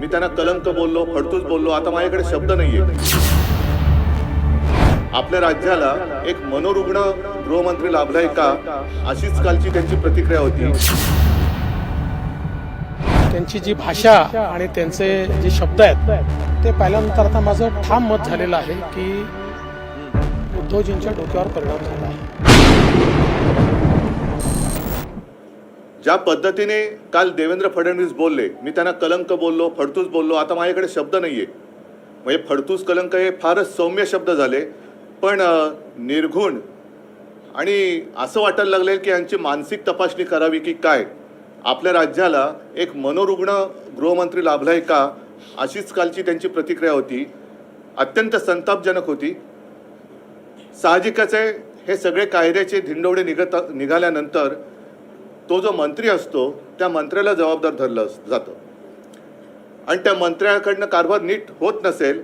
मी त्यांना कलंक बोललो फडतूस बोललो आता माझ्याकडे शब्द नाहीये. आपल्या राज्याला एक मनोरुग्ण गृहमंत्री लाभलाय का? अशीच कालची त्यांची प्रतिक्रिया होती. त्यांची जी भाषा आणि त्यांचे जे शब्द आहेत ते पाहिल्यानंतर आता माझं ठाम मत झालेलं आहे की उद्धवजींच्या डोक्यावर परिणाम झाला आहे. ज्या पद्धतीने काल देवेंद्र फडणवीस बोलले मी त्यांना कलंक बोललो फडतूस बोललो आता माझ्याकडे शब्द नाही आहे म्हणजे फडतूस कलंक हे फारच सौम्य शब्द झाले पण निर्घुण आणि असं वाटायला लागले की यांची मानसिक तपासणी करावी की काय? आपल्या राज्याला एक मनोरुग्ण गृहमंत्री लाभलाय का? अशीच कालची त्यांची प्रतिक्रिया होती. अत्यंत संतापजनक होती. साहजिकच आहे हे सगळे कायद्याचे धिंडोडे निघत निघाल्यानंतर तो जो मंत्री असतो त्या मंत्र्याला जबाबदार धरलं जातं. आणि त्या मंत्र्याकडनं कारभार नीट होत नसेल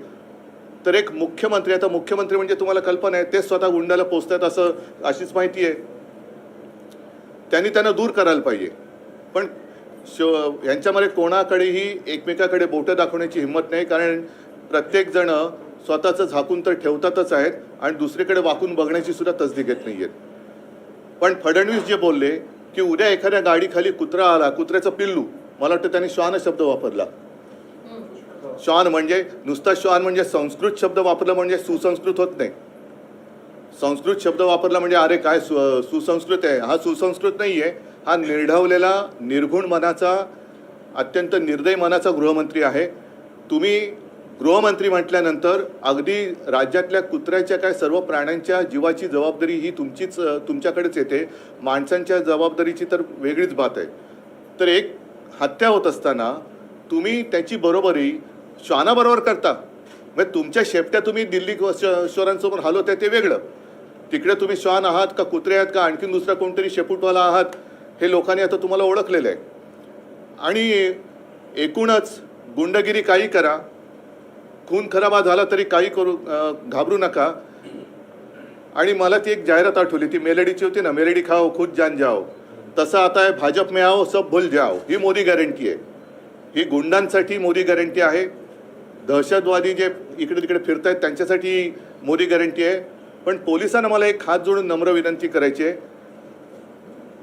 तर एक मुख्यमंत्री आता मुख्यमंत्री म्हणजे तुम्हाला कल्पना आहे ते स्वतः गुंडाला पोचतात असं अशीच माहिती आहे. त्यांनी त्यांना दूर करायला पाहिजे. पण शो यांच्यामध्ये कोणाकडेही एकमेकाकडे बोटं दाखवण्याची हिंमत नाही कारण प्रत्येकजण स्वतःचं झाकून तर ठेवतातच आहेत आणि दुसरीकडे वाकून बघण्याची सुद्धा तसदी घेत नाही आहेत पण फडणवीस जे बोलले की उद्या एखाद्या गाडीखाली कुत्रा आला कुत्र्याचं पिल्लू. मला वाटतं त्यांनी श्वान शब्द वापरला. श्वान म्हणजे नुसता श्वान म्हणजे संस्कृत शब्द वापरला म्हणजे सुसंस्कृत होत नाही. संस्कृत शब्द वापरला म्हणजे अरे काय सु सुसंस्कृत आहे. हा सुसंस्कृत नाही आहे हा निर्ढवलेला निर्गुण मनाचा अत्यंत निर्दय मनाचा गृहमंत्री आहे. तुम्ही गृहमंत्री म्हटल्यानंतर अगदी राज्यातल्या कुत्र्याच्या काय सर्व प्राण्यांच्या जीवाची जबाबदारी ही तुमचीच तुमच्याकडेच येते. माणसांच्या जबाबदारीची तर वेगळीच बात आहे. तर एक हत्या होत असताना तुम्ही त्याची बरोबरी श्वानाबरोबर करता. म्हणजे तुमच्या शेपट्या तुम्ही दिल्ली श्वारांसमोर हलवत आहे ते वेगळं. तिकडे तुम्ही श्वान आहात का कुत्रे आहात का आणखीन दुसरा कोणतरी शेपूटवाला आहात हे लोकांनी आता तुम्हाला ओळखलेलं आहे. आणि एकूणच गुंडगिरी काही करा. खून खराबा झाला तरी काही करू घाबरू नका. आणि मला ती एक जाहिरात आठवली ती मेलडीची होती ना मेलडी खाओ खुद जान जाओ. तसं आता आहे भाजप में आओ सब भूल जाओ. ही मोदी गॅरंटी आहे. ही गुंडांसाठी मोदी गॅरंटी आहे. दहशतवादी जे इकडे तिकडे फिरत आहेत त्यांच्यासाठी मोदी गॅरंटी आहे. पण पोलिसांना मला एक हात जोडून नम्र विनंती करायची आहे.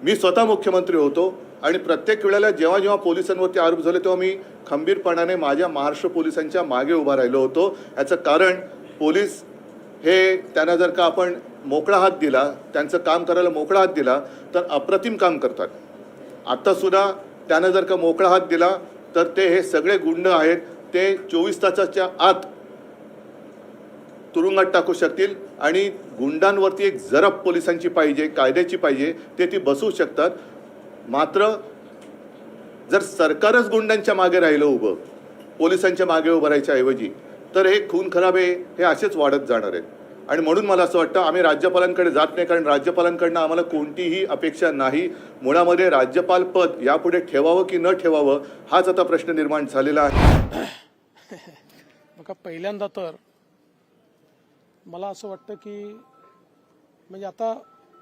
मी स्वतः मुख्यमंत्री होतो. आणि प्रत्येक वेळेला जेव्हा जेव्हा पोलिसांवरती आरोप झाले तेव्हा मी खंबीरपणाने माझ्या महाराष्ट्र पोलिसांच्या मागे उभा राहिलो होतो. याचं कारण पोलीस हे त्यांना जर का आपण मोकळा हात दिला त्यांचं काम करायला मोकळा हात दिला तर अप्रतिम काम करतात. आत्तासुद्धा त्यांना जर का मोकळा हात दिला तर ते हे सगळे गुंड आहेत. ते चोवीस तासाच्या आत तुरुंगात टाकू शकतील आणि गुंडांवरती एक जरब पोलिसांची पाहिजे कायद्याची पाहिजे ते ती बसवू शकतात. मात्र जर सरकारच गुंडांच्या मागे राहिलं उभं पोलिसांच्या मागे उभं राहायच्या ऐवजी तर हे खून खराबे हे असेच वाढत जाणार आहेत. आणि म्हणून मला असं वाटतं आम्ही राज्यपालांकडे जात नाही कारण राज्यपालांकडनं आम्हाला कोणतीही अपेक्षा नाही. मुळामध्ये राज्यपाल पद यापुढे ठेवावं की न ठेवावं हाच आता प्रश्न निर्माण झालेला आहे. बघा पहिल्यांदा तर मला असं वाटतं की म्हणजे आता